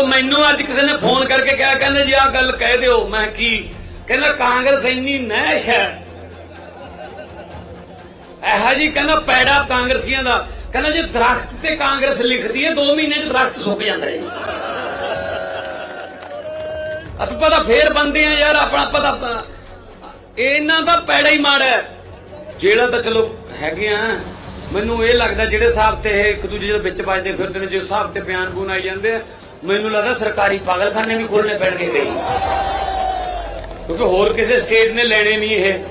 ਉਹ ਮੈਨੂੰ ਅੱਜ ਕਿਸੇ ਨੇ ਫੋਨ ਕਰਕੇ ਕਿਹਾ, ਕਹਿੰਦੇ ਜੀ ਆਹ ਗੱਲ ਕਹਿ ਦਿਓ, ਮੈਂ ਕੀ? ਕਹਿੰਦਾ, ਕਾਂਗਰਸ ਇੰਨੀ ਨੈਸ਼ ਹੈ। ਇਹੋ ਜੀ ਕਹਿੰਦਾ ਪੈੜਾ ਕਾਂਗਰਸੀਆਂ ਦਾ। ਕਹਿੰਦਾ ਜੇ ਦਰਖਤ ਤੇ ਕਾਂਗਰਸ ਲਿਖਦੀ ਹੈ 2 ਮਹੀਨੇ ਚ ਦਰਖਤ ਸੁੱਕ ਜਾਂਦਾ ਹੈ। ਆਪਾਂ ਪਤਾ ਫੇਰ ਬੰਦੇ ਆ ਯਾਰ ਆਪਣਾ ਪਤਾ ਇਹਨਾਂ ਦਾ ਪੈੜਾ ਹੀ ਮਾੜਾ ਜਿਹੜਾ ਤਾਂ ਚਲੋ ਹੈਗੇ ਆ। ਮੈਨੂੰ ਇਹ ਲੱਗਦਾ ਜਿਹੜੇ ਹਿਸਾਬ ਤੇ ਇਹ ਇੱਕ ਦੂਜੇ ਦੇ ਵਿੱਚ ਵੱਜਦੇ ਫਿਰਦੇ ਨੇ ਜਿਸ ਹਿਸਾਬ ਤੇ ਬਿਆਨ ਬੂਨ ਆਈ ਜਾਂਦੇ ਆ ਮੈਨੂੰ ਲੱਗਦਾ ਸਰਕਾਰੀ ਪਾਗਲਖਾਨੇ ਵੀ ਖੋਲਣੇ ਪੈਣਗੇ ਕਈ। ਕਿਉਂਕਿ ਹੋਰ ਕਿਸੇ ਸਟੇਟ ਨੇ ਲੈਣੇ ਨਹੀਂ ਇਹ।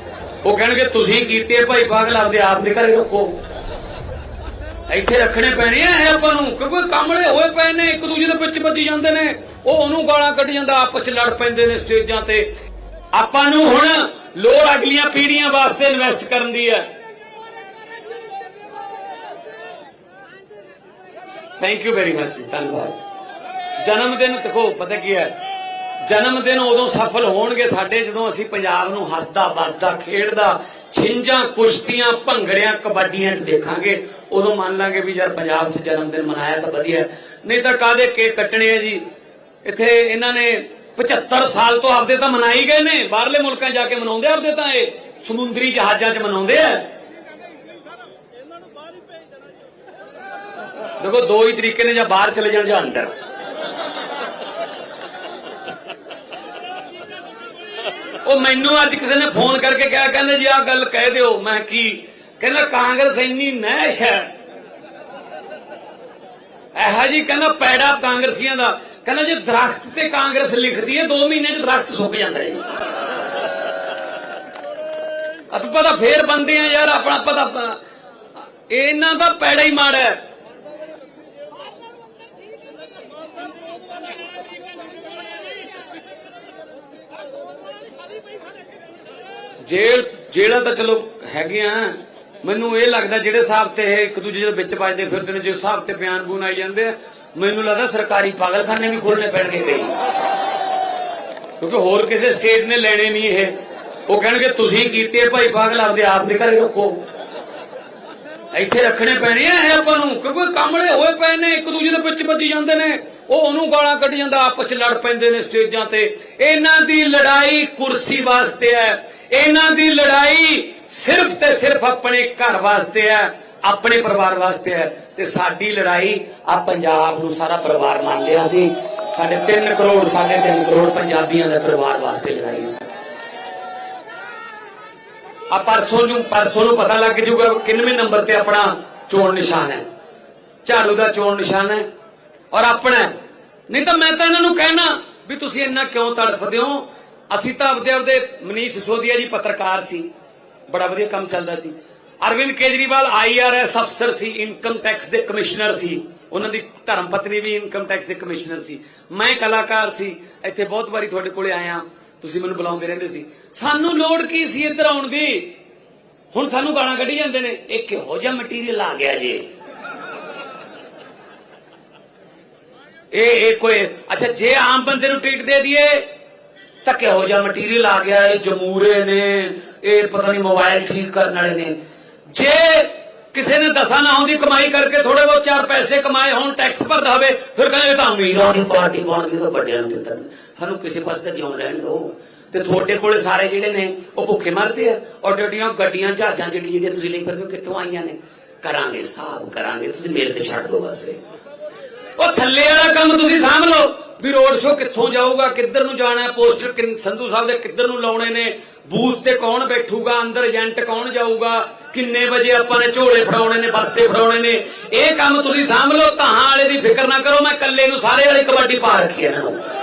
ਉਹ ਕਹਿਣਗੇ, ਤੁਸੀਂ ਕੀਤੇ ਭਾਈ ਪਾਗਲ, ਆਪਦੇ ਆਪ ਦੇ ਘਰੇ ਰੱਖੋ। ਇੱਥੇ ਰੱਖਣੇ ਪੈਣੇ ਆ ਇਹ ਆਪਾਂ ਨੂੰ। ਕਿਉਂਕਿ ਕਾਮਲੇ ਹੋਏ ਪਏ ਨੇ, ਇੱਕ ਦੂਜੇ ਦੇ ਵਿੱਚ ਵੱਜੀ ਜਾਂਦੇ ਨੇ। ਉਹ ਉਹਨੂੰ ਗਾਲਾਂ ਕੱਢ ਜਾਂਦਾ, ਆਪਸ ਚ ਲੜ ਪੈਂਦੇ ਨੇ ਸਟੇਜਾਂ ਤੇ। ਆਪਾਂ ਨੂੰ ਹੁਣ ਲੋੜ ਅਗਲੀਆਂ ਪੀੜ੍ਹੀਆਂ ਵਾਸਤੇ ਇਨਵੈਸਟ ਕਰਨ ਦੀ ਹੈ। ਥੈਂਕ ਯੂ ਵੈਰੀ ਮਚ ਧੰਨਵਾਦ। ਜਨਮ ਦਿਨ ਦੇਖੋ, ਪਤਾ ਕੀ ਹੈ? ਜਨਮ ਦਿਨ ਉਦੋਂ ਸਫਲ ਹੋਣਗੇ ਸਾਡੇ ਜਦੋਂ ਅਸੀਂ ਪੰਜਾਬ ਨੂੰ ਹੱਸਦਾ, ਵੱਸਦਾ, ਖੇਡਦਾ ਛਿੰਜਾਂ ਕੁਸ਼ਤੀਆਂ, ਭੰਗੜਿਆਂ, ਕਬੱਡੀਆਂ 'ਚ ਦੇਖਾਂਗੇ, ਉਦੋਂ ਮੰਨ ਲਾਂਗੇ ਵੀ ਯਾਰ ਪੰਜਾਬ 'ਚ ਜਨਮ ਦਿਨ ਮਨਾਇਆ ਤਾਂ ਵਧੀਆ। ਨਹੀਂ ਤਾਂ ਕਾਦੇ ਕੇਕ ਕੱਟਣੇ ਆ ਜੀ? ਇੱਥੇ ਇਹਨਾਂ ਨੇ 75 ਸਾਲ ਤੋਂ ਆਪਦੇ ਤਾਂ ਮਨਾਈ ਗਏ ਨੇ, ਬਾਹਰਲੇ ਮੁਲਕਾਂ ਜਾ ਕੇ ਮਨਾਉਂਦੇ ਆਪਦੇ ਤਾਂ ਇਹ, ਸਮੁੰਦਰੀ ਜਹਾਜ਼ਾਂ 'ਚ ਮਨਾਉਂਦੇ ਆ। ਦੇਖੋ, ਦੋ ਹੀ ਤਰੀਕੇ ਨੇ ਜਾਂ ਬਾਹਰ ਚਲੇ ਜਾਣ ਜਾਂ ਅੰਦਰ। ਉਹ ਮੈਨੂੰ ਅੱਜ ਕਿਸੇ ਨੇ ਫੋਨ ਕਰਕੇ ਕਿਹਾ, ਕਹਿੰਦੇ ਜੀ ਆਹ ਗੱਲ ਕਹਿ ਦਿਓ, ਮੈਂ ਕੀ? ਕਹਿੰਦਾ ਕਾਂਗਰਸ ਇੰਨੀ ਨਹਿਸ਼ ਹੈ। ਇਹੋ ਜੀ ਕਹਿੰਦਾ ਪੈੜਾ ਕਾਂਗਰਸੀਆਂ ਦਾ। ਕਹਿੰਦਾ ਜੇ ਦਰਖਤ ਤੇ ਕਾਂਗਰਸ ਲਿਖਦੀ ਹੈ 2 ਮਹੀਨੇ ਚ ਦਰਖਤ ਸੁੱਕ ਜਾਂਦਾ ਹੈ ਆਪਾਂ ਪਤਾ ਫੇਰ ਬੰਦੇ ਆ ਯਾਰ ਆਪਣਾ ਪਤਾ ਇਹਨਾਂ ਦਾ ਪੈੜਾ ਹੀ ਮਾੜਾ ਹੈ। ਜੇਲ ਜੇਲ੍ਹਾਂ ਤਾਂ ਚਲੋ ਹੈਗੇ ਆ। ਮੈਨੂੰ ਇਹ ਲੱਗਦਾ ਜਿਹੜੇ ਹਿਸਾਬ ਤੇ ਇਹ ਇੱਕ ਦੂਜੇ ਦੇ ਵਿੱਚ ਵੱਜਦੇ ਫਿਰਦੇ ਨੇ, ਜੇ ਹਿਸਾਬ ਤੇ ਬਿਆਨ ਬੂਨ ਆਈ ਜਾਂਦੇ ਆ, ਮੈਨੂੰ ਲੱਗਦਾ ਸਰਕਾਰੀ ਪਾਗਲਖਾਨੇ ਵੀ ਖੋਲਣੇ ਪੈਣਗੇ ਕਈ। ਕਿਉਂਕਿ ਹੋਰ ਕਿਸੇ ਸਟੇਟ ਨੇ ਲੈਣੇ ਨਹੀਂ ਇਹ। ਉਹ ਕਹਿਣਗੇ, ਤੁਸੀਂ ਕੀਤੇ ਭਾਈ ਪਾਗਲ, ਆਪਦੇ ਆਪ ਦੇ ਘਰੇ ਰੱਖੋ। ਇੱਥੇ ਰੱਖਣੇ ਪੈਣੇ ਆ ਇਹ ਆਪਾਂ ਨੂੰ। ਕਿਉਂਕਿ ਕਾਮਲੇ ਹੋਏ ਪਏ ਨੇ, ਇੱਕ ਦੂਜੇ ਦੇ ਵਿੱਚ ਵੱਜੀ ਜਾਂਦੇ ਨੇ। ਉਹ ਉਹਨੂੰ ਗਾਲਾਂ ਕੱਢ ਜਾਂਦਾ, ਆਪਸ ਚ ਲੜ ਪੈਂਦੇ ਨੇ ਸਟੇਜਾਂ ਤੇ। ਇਹਨਾਂ ਦੀ ਲੜਾਈ ਕੁਰਸੀ ਵਾਸਤੇ ਹੈ। ਇਹਨਾਂ ਦੀ ਲੜਾਈ ਸਿਰਫ ਤੇ ਸਿਰਫ ਆਪਣੇ ਘਰ ਵਾਸਤੇ ਹੈ, ਆਪਣੇ ਪਰਿਵਾਰ ਵਾਸਤੇ ਹੈ ਤੇ ਸਾਡੀ ਲੜਾਈ ਆ ਪੰਜਾਬ ਨੂੰ ਸਾਰਾ ਪਰਿਵਾਰ ਮੰਨ ਲਿਆ ਸੀ। ਸਾਡੇ 3 ਕਰੋੜ ਸਾਢੇ 3 ਕਰੋੜ ਪੰਜਾਬੀਆਂ ਦੇ ਪਰਿਵਾਰ ਵਾਸਤੇ ਲੜਾਈ ਹੈ ਆ ਪਰਸੋਂ ਨੂੰ ਪਰਸੋਂ ਨੂੰ ਪਤਾ ਲੱਗ ਜੂਗਾ ਕਿੰਨਵੇਂ ਨੰਬਰ ਤੇ ਆਪਣਾ ਚੋਣ ਨਿਸ਼ਾਨ ਹੈ। ਝਾੜੂ ਦਾ ਚੋਣ ਨਿਸ਼ਾਨ ਹੈ ਔਰ ਆਪਣਾ ਨਹੀਂ ਤਾਂ ਮੈਂ ਤਾਂ ਇਹਨਾਂ ਨੂੰ ਕਹਿਣਾ ਵੀ ਤੁਸੀਂ ਇੰਨਾ ਕਿਉਂ ਤੜਫਦੇ ਹੋ? ਅਸੀਂ ਤਾਂ ਆਪਦੇ ਆਪਦੇ ਮਨੀਸ਼ ਸਿਸੋਦੀਆ ਜੀ ਪੱਤਰਕਾਰ ਸੀ, ਬੜਾ ਵਧੀਆ ਕੰਮ ਚੱਲਦਾ ਸੀ। ਅਰਵਿੰਦ ਕੇਜਰੀਵਾਲ ਆਈਆਰਐਸ ਅਫਸਰ ਸੀ ਇਨਕਮ ਟੈਕਸ ਦੇ ਕਮਿਸ਼ਨਰ ਸੀ। ਉਹਨਾਂ ਦੀ ਧਰਮ ਪਤਨੀ ਵੀ ਇਨਕਮ ਟੈਕਸ ਦੇ ਕਮਿਸ਼ਨਰ ਸੀ। ਮੈਂ ਕਲਾਕਾਰ ਸੀ, ਇੱਥੇ ਬਹੁਤ ਵਾਰੀ ਤੁਹਾਡੇ ਕੋਲੇ ਆਇਆ। ਤੁਸੀਂ ਮੈਨੂੰ ਬੁਲਾਉਂਦੇ ਰਹਿੰਦੇ ਸੀ। ਸਾਨੂੰ ਲੋੜ ਕੀ ਸੀ ਇੱਧਰ ਆਉਣ ਦੀ? ਹੁਣ ਸਾਨੂੰ ਗਾਲਾਂ ਕੱਢੀ ਜਾਂਦੇ ਨੇ। ਇਹ ਕਿਹੋ ਜਿਹਾ ਮਟੀਰੀਅਲ ਆ ਗਿਆ ਜੇ? ਇਹ ਇਹ ਕੋਈ, ਅੱਛਾ, ਜੇ ਆਮ ਬੰਦੇ ਨੂੰ ਟਿਕਟ ਦੇ ਦਈਏ ਤਾਂ ਕਿਹੋ ਜਿਹਾ ਮਟੀਰੀਅਲ ਆ ਗਿਆ, ਇਹ ਜਮੂਰੇ ਨੇ, ਇਹ ਪਤਾ ਨਹੀਂ ਮੋਬਾਈਲ ਠੀਕ ਕਰਨ ਵਾਲੇ ਨੇ। ਜੇ ਕਿਸੇ ਨੇ ਦਸਾਂ ਨਾ ਦੀ ਕਮਾਈ ਕਰਕੇ ਥੋੜੇ ਬਹੁਤ ਚਾਰ ਪੈਸੇ ਕਮਾਏ, ਹੋਣ ਟੈਕਸ ਭਰਦਾ ਹੋਵੇ, ਫਿਰ ਕਹਿੰਦੇ ਤਾਂ ਅਮੀਰਾਂ ਦੀ ਪਾਰਟੀ ਬਣ ਗਈ ਤਾਂ ਵੱਡਿਆਂ ਨੂੰ ਦਿੱਤਾ। ਸਾਨੂੰ ਕਿਸੇ ਪਾਸੇ ਤਾਂ ਜਿਉਣ ਰਹਿਣ ਦਿਓ। ਤੇ ਤੁਹਾਡੇ ਕੋਲੇ ਸਾਰੇ ਜਿਹੜੇ ਨੇ, ਉਹ ਭੁੱਖੇ ਮਰਦੇ ਆ, ਔਰ ਜਿਹੜੀਆਂ ਗੱਡੀਆਂ, ਜਹਾਜ਼ਾਂ ਜਿਹੜੀ ਜਿਹੜੀਆਂ ਤੁਸੀਂ ਲਈ ਫਿਰਦੇ ਹੋ, ਕਿੱਥੋਂ ਆਈਆਂ ਨੇ? ਕਰਾਂਗੇ ਹਿਸਾਬ ਕਰਾਂਗੇ, ਤੁਸੀਂ ਮੇਰੇ ਤੇ ਛੱਡ ਦਿਓ ਬਸ। ਉਹ ਥੱਲੇ ਵਾਲਾ ਕੰਮ ਤੁਸੀਂ ਸਾਂਭ ਲਓ। ਵੀ ਰੋਡ ਸ਼ੋ ਕਿੱਥੋਂ ਜਾਊਗਾ, ਕਿੱਧਰ ਨੂੰ ਜਾਣਾ ਹੈ ਪੋਸਟਰ ਸੰਧੂ ਸਾਹਿਬ ਦੇ ਕਿੱਧਰ ਨੂੰ ਲਾਉਣੇ ਨੇ ਬੂਥ ਤੇ ਕੌਣ ਬੈਠੂਗਾ, ਅੰਦਰ ਏਜੰਟ ਕੌਣ ਜਾਊਗਾ, ਕਿੰਨੇ ਵਜੇ ਆਪਾਂ ਨੇ ਝੋਲੇ ਫੜਾਉਣੇ ਨੇ, ਬਸਤੇ ਫੜਾਉਣੇ ਨੇ, ਇਹ ਕੰਮ ਤੁਸੀਂ ਸਾਂਭ ਲਓ ਕਹਾਂ ਵਾਲੇ ਦੀ ਫਿਕਰ ਨਾ ਕਰੋ, ਮੈਂ ਇਕੱਲੇ ਨੂੰ ਸਾਰੇ ਵਾਲੀ ਕਬੱਡੀ ਪਾ ਰੱਖੀ ਹੈ ਇਹਨਾਂ ਨੂੰ।